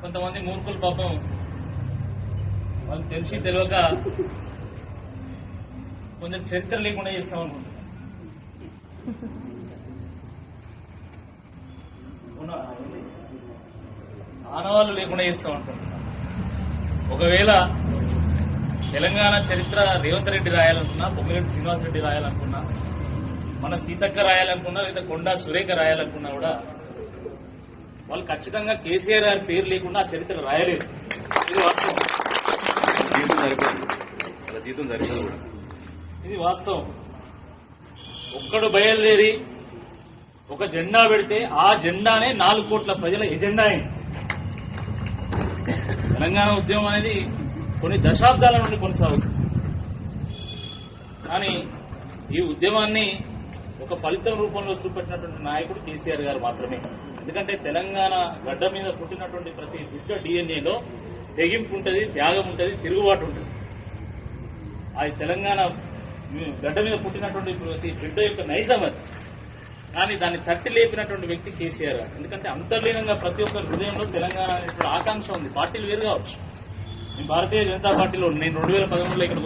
కొంతమంది మూర్ఖులు పాపం. వాళ్ళు తెలిసి తెలియక కొంచెం చరిత్ర లేకుండా చేస్తాం అనుకుంటున్నారు ఆనవాళ్ళు లేకుండా చేస్తాం అనుకుంటున్నారు ఒకవేళ తెలంగాణ చరిత్ర రేవంత్ రెడ్డి రాయాలనుకున్నా బొమ్మిరెడ్డి శ్రీనివాసరెడ్డి రాయాలనుకున్నా మన సీతక్క రాయాలనుకున్నా లేదా కొండా సురేఖ రాయాలనుకున్నా కూడా వాళ్ళు ఖచ్చితంగా కేసీఆర్ గారి పేరు లేకుండా ఆ చరిత్ర రాయలేదు. ఇది వాస్తవం. జీతం కూడా. ఇది వాస్తవం. ఒక్కడు బయలుదేరి ఒక జెండా పెడితే ఆ జెండానే నాలుగు కోట్ల ప్రజల ఎజెండా అయింది. తెలంగాణ ఉద్యమం అనేది కొన్ని దశాబ్దాల నుండి కొనసాగుతుంది. కానీ ఈ ఉద్యమాన్ని ఒక ఫలితం రూపంలో చూపెట్టినటువంటి నాయకుడు కేసీఆర్ గారు మాత్రమే. ఎందుకంటే తెలంగాణ గడ్డ మీద పుట్టినటువంటి ప్రతి బిడ్డ డిఎన్ఏలో తెగింపు ఉంటుంది త్యాగం ఉంటుంది తిరుగుబాటు ఉంటుంది. అది తెలంగాణ గడ్డ మీద పుట్టినటువంటి ప్రతి బిడ్డ యొక్క నైజం అది. కానీ దాన్ని తట్టి లేపినటువంటి వ్యక్తి కేసీఆర్ గారు. ఎందుకంటే అంతర్లీనంగా ప్రతి ఒక్క హృదయంలో తెలంగాణ అనేటువంటి ఆకాంక్ష ఉంది. పార్టీలు వేరు కావచ్చు. నేను భారతీయ జనతా పార్టీలో నేను రెండు వేల పదమూడులో ఇక్కడ